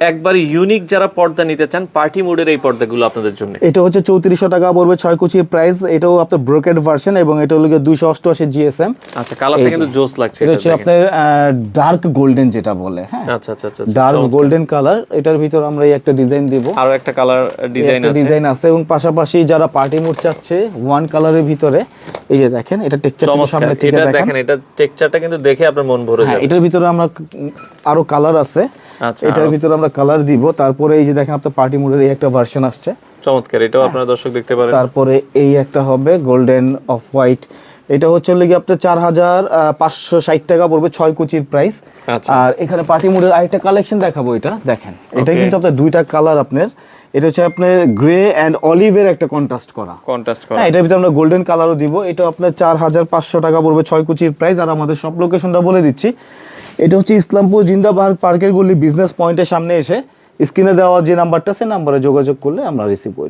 একবার ইউনিক যারা পর্দা নিতে চান পার্টি মোডের এই পর্দাগুলো আপনাদের জন্য। এটা হচ্ছে চৌত্রিশশো টাকা পড়বে ছয় কুচির প্রাইস এটাও আপনার ব্রোকেড ভার্সন এবং এটা হলো দুইশো অষ্টআশি জিএসএম আচ্ছা কালারটা কিন্তু জোস লাগছে এটা হচ্ছে আপনার ডার্ক গোল্ডেন যেটা বলে হ্যাঁ? আচ্ছা আচ্ছা আচ্ছা ডার্ক গোল্ডেন কালার এটার ভিতর আমরা এই একটা ডিজাইন দিব। আরও একটা কালার ডিজাইন আছে। ডিজাইন আছে এবং পাশাপাশি যারা পার্টি মোড চাচ্ছে ওয়ান কালারের ভিতরে এই যে দেখেন এটা টেক্সচার চমৎকার। সামনে থেকে এটা দেখেন। এটা টেক্সচারটা কিন্তু দেখে আপনার মন ভরে হ্যাঁ যাবে। এটার ভিতরে আমরা আরও কালার আছে। এটার ভিতরে আমরা কালার দিব। তারপরে এই যে দেখেন আপনার পার্টি মোডের এই একটা ভার্সন আসছে। চমৎকার এটাও আপনারা দর্শক দেখতে পারেন। তারপরে এই একটা হবে গোল্ডেন অফ হোয়াইট এটা হচ্ছে লেগে আপনার চার হাজার পাঁচশো ষাট টাকা পড়বে ছয় কুচির প্রাইস আচ্ছা। আর এখানে পার্টি মোডের আরেকটা কালেকশন দেখাবো এটা। দেখেন এটা কিন্তু আপনার দুইটা কালার আপনার। এটা হচ্ছে আপনার গ্রে অ্যান্ড অলিভের একটা কন্ট্রাস্ট করা। কন্ট্রাস্ট করা। হ্যাঁ এটার ভিতরে আমরা গোল্ডেন কালারও দিব। এটা আপনার চার হাজার পাঁচশো টাকা পড়বে ছয় কুচির প্রাইস আর আমাদের সব লোকেশনটা বলে দিচ্ছি। এটা হচ্ছে ইসলামপুর জিন্দাবাগ পার্কের গুলি বিজনেস পয়েন্টের সামনে এসে স্ক্রিনে দেওয়া যে নাম্বারটা সে নাম্বারে যোগাযোগ করলে আমরা রিসিভ করি